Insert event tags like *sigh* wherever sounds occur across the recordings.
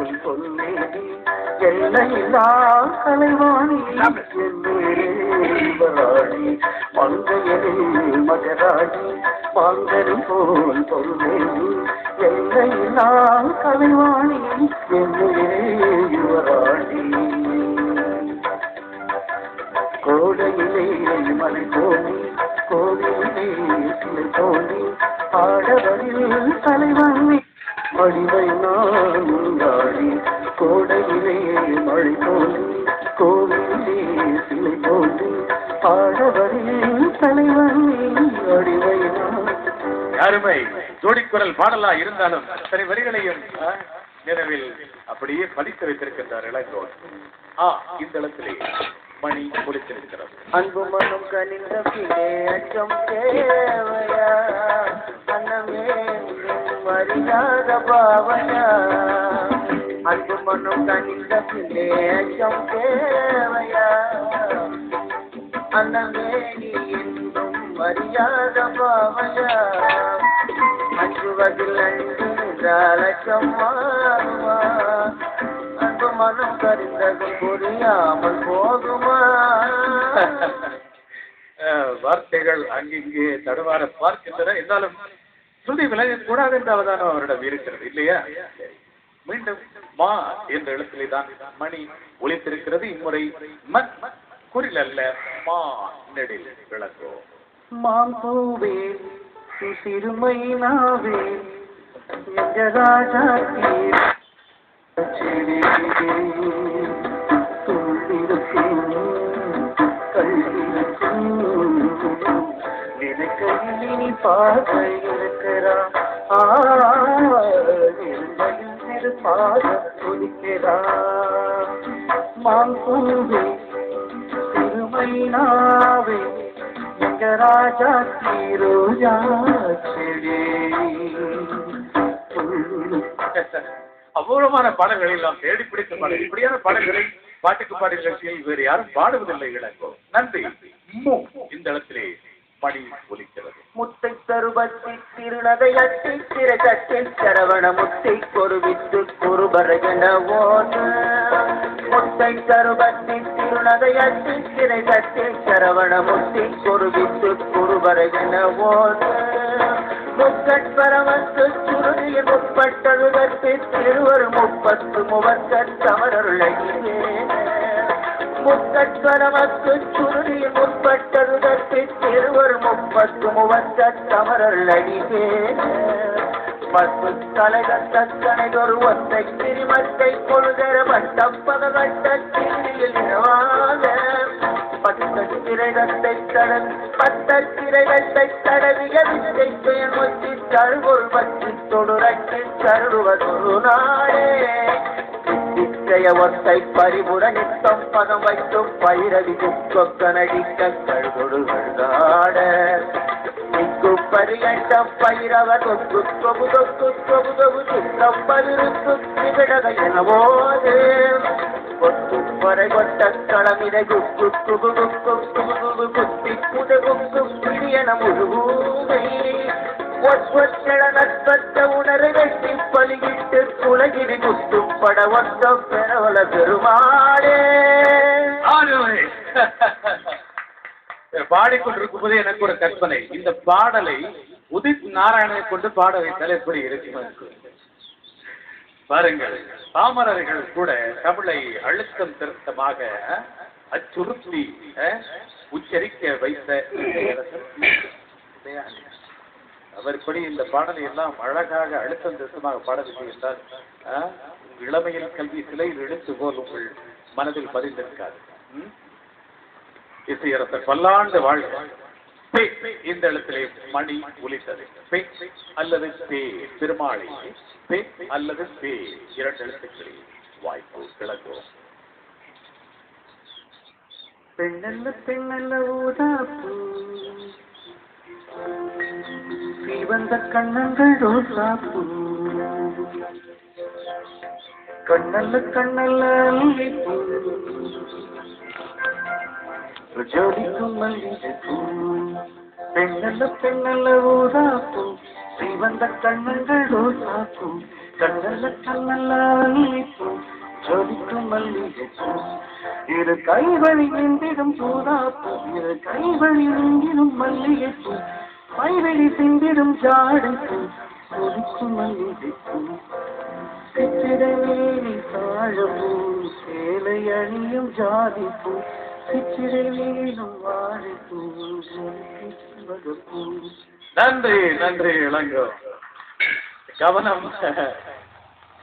போல் பொன்னேடி எல்லையில்லா கலைவாணி என்னேராடி மங்கையரே மகராடி மாங்கரும் போல் பொன்னேடி எல்லையில்லா கலைவாணி என்னே யுவராடி கோடையிலே மலை தோணி கோவிலே சிலை ஆடவரில் வடிவை நாடி கோடையிலே மழை தோணி கோவிலே சிலை தோணி ஆடவரில் தலைவன் வடிவை அருமை ஜோடிக்குரல் பாடலா இருந்தாலும் அத்தனை வரிகளையும் ஆ, நினைவில் அப்படியே பதித்து வைத்திருக்கின்றார் இளங்கோன். ஆ இந்த இடத்திலே மணி ஒலித்திருக்கிறது. அன்பு மனம் கனிந்த அச்சம் தேவையா? அன்னமே மரியாத பாவனா. அன்பு மனம் கனிந்த பின்னே தேவையா? அன்னமே நீ என்றும் மரியாத பாவையா அஞ்சுவதில் அன்பு என்றால் மாறுமா? அன்பு மனம் கரிந்தது புரியாமல் போகுமா *laughs* வார்த்தைகள் அங்கிங்கே தடுவார பார்க்கின்றன. இருந்தாலும் துதி விளையக் கூடாது என்ற அவதானம் அவரிடம் இருக்கிறது இல்லையா? மீண்டும் மா என்ற எழுத்திலே தான் மணி ஒழித்திருக்கிறது இம்முறை மத் குறில் அல்ல மா நெடில் விளக்கோ. மாம்பூவே சிறுமை நாவே எங்க ராஜா திருமைனாவே எங்க ராஜா தீரோஜா செடி. அபூர்வமான பாடல்களை நாம் தேடி பிடித்த பாடல். இப்படியான பாடல்களை பாட்டுக்கு பாடி நிகழ்ச்சியில் வேறு யாரும் பாடுவதில்லை நன்றி. இந்த இடத்திலே மணி ஒலிக்கிறது. முத்தை தருபத்தி திருநதை அட்டி திரை கட்டி சரவண முத்தை கொருவித்து குருபரகன ஓடு முத்தை தருபத்தி திருநதை அட்டி திரை கட்டி சரவண முத்தை கொருவித்து குருபரகன ஓடு முக்கட்பரமத்து சுருதிய முப்பட்டது கட்டி திருவர் முப்பத்து முவக்கத் தமரருளையே முக்கட்பரமத்து சுருதிய முற்பட்டது கற்பித்திருவர் திருவர் முப்பத்து முவக்கட் தமரருளையே பத்து தலைகத்தனைதொரு ஒத்தை திருமத்தை கொள்கிற பட்டப்பத கட்ட கிரியில் இரவாக பத்தத்திரைகத்தை தடவி பத்தத்திரைகத்தை தடவிய வித்தை பெயர் முத்தி தருகொள் பற்றி தொடுரட்டி தருவதொரு நாளே இன்றைய ஒத்தை பரிபுர நித்தம் பதம் வைத்து பயிரடி குக்கொக்கனடிக்க கழுதொடு கழுதாட நிக்கு பரியண்ட தொக்கு தொகு தொக்கு தொகு தொகு சித்தம் பதிருக்கு திகழக எனவோது. கொத்து பறை கொட்ட களமிதை குக்கு குகு குக்கு குகு குத்தி குத குக்கு பிரியன முழுகூமை ஒற்ற நட்பற்ற உணரை வெட்டி குலகிரி குத்துப்பட ஒத்த பெறவல பெருமாளே. *laughs* பாடிக்கொண்டிருக்கும் போது எனக்கு ஒரு கற்பனை. இந்த பாடலை உதித் நாராயணனை கொண்டு பாட வைத்தால் எப்படி இருக்கும்? பாருங்கள். பாமரர்கள் கூட தமிழை அழுத்தம் திருத்தமாக அச்சுறுத்தி உச்சரிக்க வைத்த அவர்படி அவர் இப்படி இந்த பாடலை எல்லாம் அழகாக அழுத்தம் திருத்தமாக பாடவில்லை என்றால் இளமையில் கல்வி சிலையில் எடுத்து போல் உங்கள் மனதில் பதிந்திருக்காது. இசையரசர் பல்லாண்டு வாழ்க இந்த இடத்திலே மணி ஒலித்தது. பே அல்லது பே பெருமாளை பே அல்லது பே இரண்டு எழுத்துக்களில் வாய்ப்பு கிளங்குவோம் பெண்ணல்ல பெண்ணல்ல ஊதாப்பூ. சீவந்த கண்ணங்கள் ரோசா பூ. கண்ணல்ல கண்ணல்ல அல்லிப்பூ ஜோடிக்கும் மல்லிகைப்பூ பெண்ணல்ல பெண்ணல்ல ஊதாப்பூ சீவந்த கண்ணங்கள் ரோசா பூ. கண்ணல்ல கண்ணல்ல அல்லிப்பூ ஜொலிக்கும் மல்லிகைப்பூ இரு கைவழி நின்றிடும் பூதாப்பூ இரு கைவழி நின்றிடும் மல்லிகைப்பூ மைவெளி சிந்திடும் ஜாடைப்பூ ஜொலிக்கும் மல்லிகைப்பூ சித்திரவேலி தாழப்பூ சேலை அணியும் ஜாதிப்பூ சித்திரவேலும் வாழைப்பூ நன்றி நன்றி இளங்கோ. கவனம்.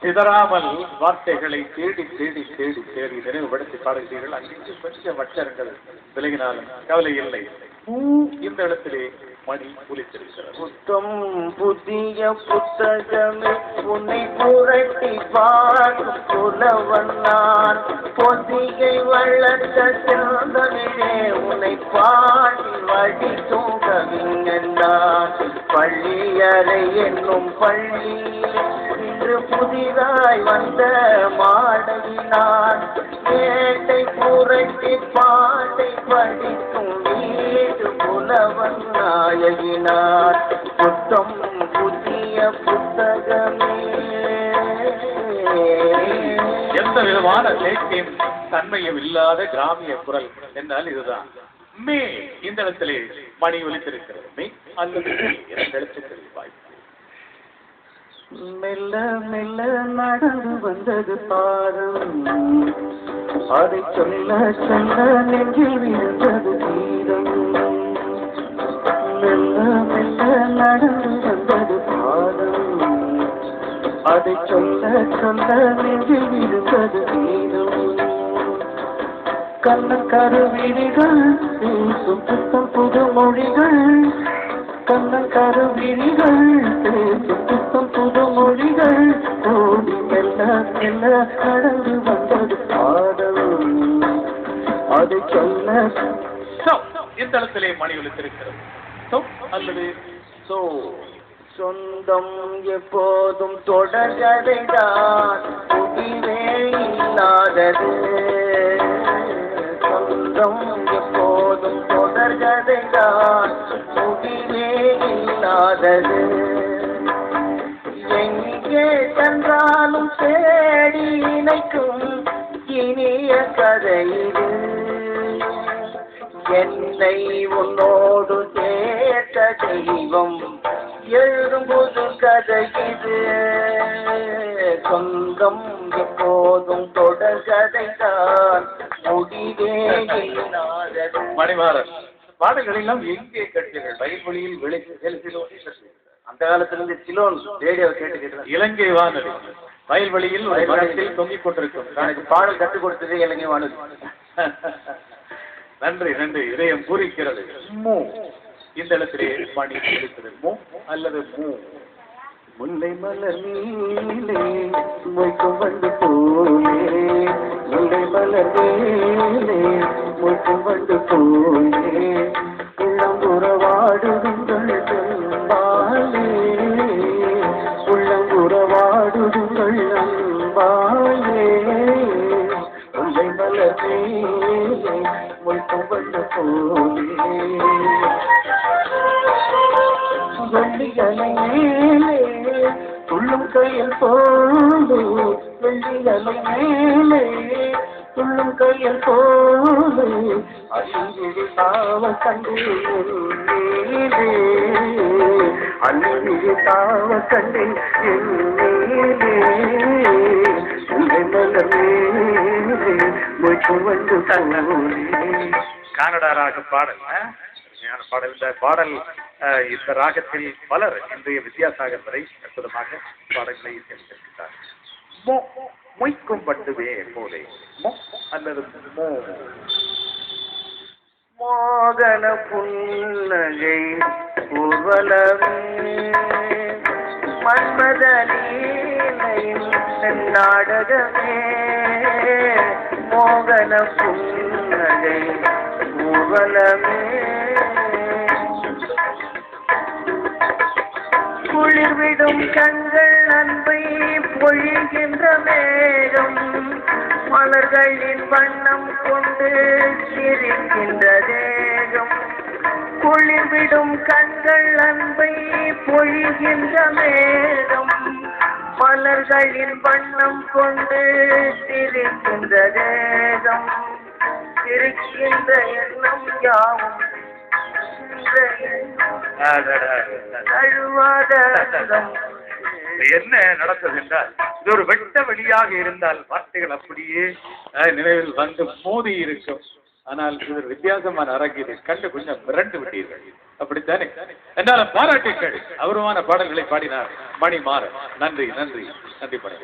சிதறாமல் வார்த்தைகளை தேடி தேடி தேடி தேடி நினைவுபடுத்தி பாடுகிறீர்கள். அங்கிருந்து கொஞ்சம் அச்சரங்கள் விலகினாலும் கவலை இல்லை. பூ இந்த இடத்திலே மணி ஒலித்திருக்கிறது புத்தம் புதிய புத்தகமே உன்னை புரட்டி பார்க்கும் புலவன் நான் பொதிகை வளர்த்த செல்வமிழே உன்னை பாடி வழி தூங்கவிஞன் நான் பள்ளியறை என்னும் பள்ளியிலே இன்று புதிதாய் வந்த மாடவினான் கேட்டை புரட்டி பாட்டை படிக்கும் வீடு புலவன் நாயகினார் புத்தம் புதிய புத்தகமே. எந்த விதமான சேர்க்கையும் தன்மையும் இல்லாத கிராமிய குரல் என்றால் இதுதான். மே இந்த இடத்திலே மணி ஒலித்திருக்கிறது. மே அல்லது மே என்ற எழுத்துக்கள் வாய்ப்பு. மெல்ல மெல்ல நடந்து வந்தது பாரம். அதை சொல்ல சொல்ல நெஞ்சில் விழுந்தது கீதம் மெல்ல மெல்ல நடந்து வந்தது பாரம் அதை சொல்ல சொல்ல நெஞ்சில் விழுந்தது கீதம் கண்ணக்கருவிழிகள் பேசும் புத்தம் புது மொழிகள் கண்ணக்கருவிழிகள் பேசும் புத்தம் புது மொழிகள். ஓடி மெல்ல மெல்ல கடந்து வந்தது பாடல் அதை சொல்ல இந்த இடத்திலே மணி ஒலித்திருக்கிறது. அல்லது சோ சொந்தம் எப்போதும் தொடர்கதைதான். முடிவே இல்லாதது. சொந்தம் எப்போதும் தொடர்கதைதான். முடிவே இல்லாதது. எங்கே சென்றாலும் தேடி இணைக்கும் இனிய கதை என்னை உன்னோடு சேர்த்த தெய்வம். எழுதும் புது கதை இது. சொந்தம் எப்போதும் தொடர் கதைதான். முடிவே இல்லாதது. மணிமாறன் பாடல்கள் எல்லாம் எங்கே கேட்டீர்கள்? வயல்வெளியில் விளை செலுத்திலோனே கற்றீர்கள். அந்த காலத்துல இருந்து சிலோன் ரேடியோ கேட்டு கேட்டு இலங்கை வானொலி. வயல்வெளியில் ஒரு மரத்தில் தொங்கிக் கொண்டிருக்கும். எனக்கு பாடல் கற்றுக் கொடுத்தது இலங்கை வானொலி. *laughs* நன்றி நன்றி. இதயம் பூரிக்கிறது. மூ. இந்த இடத்திலே மணி இருக்கிறது மூ. அல்லது மூ. முல்லை மலர் நீலே மொய்க்கும் வந்து போலே முல்லை மலர் நீலே மொய்க்கும் வந்து போலே முல்லை மலர் நீலே போலே வெள்ளியலை மேலே துள்ளும் கையில் போது வெள்ளியலை மேலே துள்ளும் கையல் போது அழிவிழி தாவ கண்டு நீலே அழிவிழி தாவ கண்டு நீலே வந்து கனடா ராக பாடல் பாடல். இந்த பாடல் இந்த ராகத்தில் பலர் இன்றைய வித்யாசாகர் வரை அற்புதமாக பாடல்களை இசைத்திருக்கிறார் மொய்க்கும் பட்டுவே போலே. அல்லது மோ. புன்னகை ஊர்வலமே மன்மத லீலையின் நாடகமே. மோகன புன்னகை ஊர்வலமே. குளிர்விடும் கண்கள் பொழிகின்ற மேகம் மலர்களின் வண்ணம் கொண்டு சிரிக்கின்ற தேகம். குளிர்விடும் கண்கள் அன்பை பொழிகின்ற மேகம். மலர்களின் வண்ணம் கொண்டு சிரிக்கின்ற தேகம். சிரிக்கின்ற எண்ணம் யாவும் தழுவாத. என்ன நடந்தது என்றால் இது ஒரு வெட்ட வெளியாக இருந்தால் வார்த்தைகள் அப்படியே நினைவில் வந்து மோதி இருக்கும். ஆனால் இது ஒரு வித்தியாசமான அரங்கியது கண்டு கொஞ்சம் மிரண்டு விட்டீர்கள். அப்படித்தானே? என்னாலும் பாராட்டுக்கள் அபூர்வமான பாடல்களை பாடினார் மணி மாற நன்றி நன்றி. நன்றி மணி